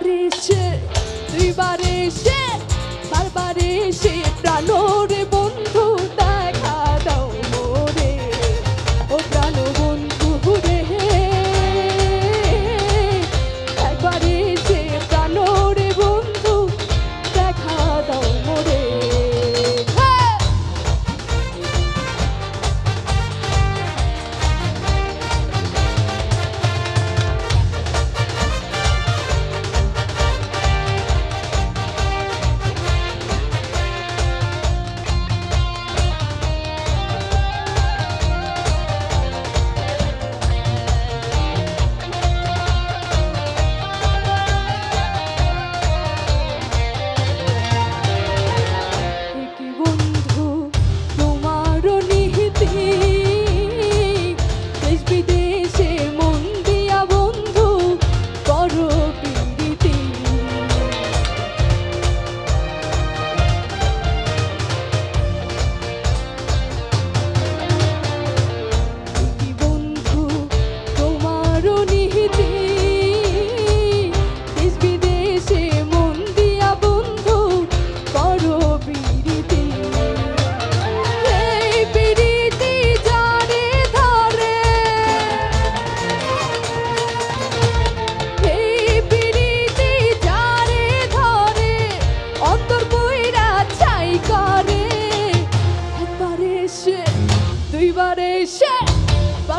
এসে দুইবার এসে বারবার এসে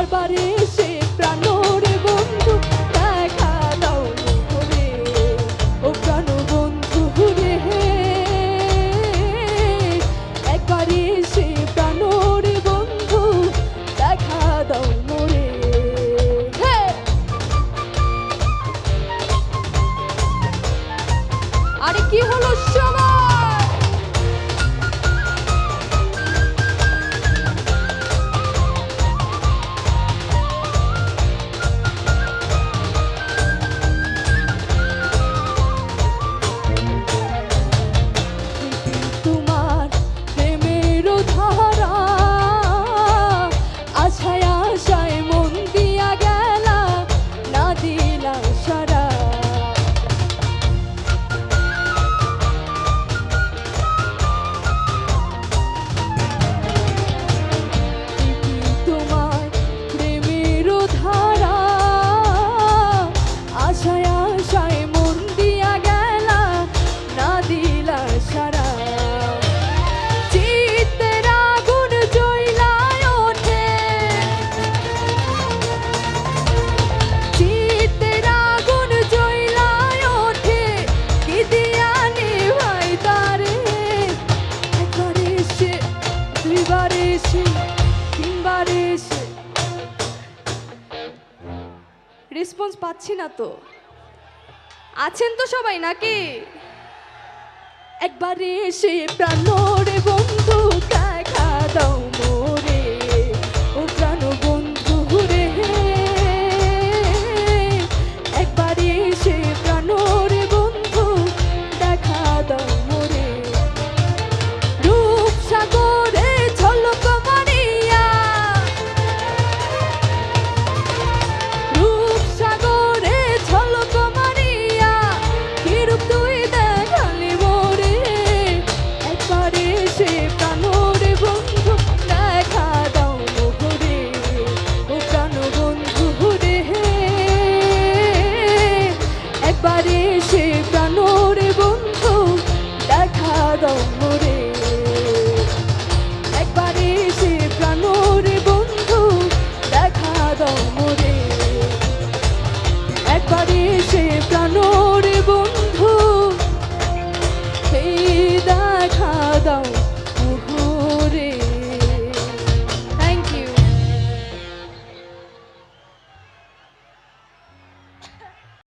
barbarie. রেসপন্স পাচ্ছি না তো। আছেন তো সবাই নাকি? একবারে এসে প্রাণ বন্ধু। deep.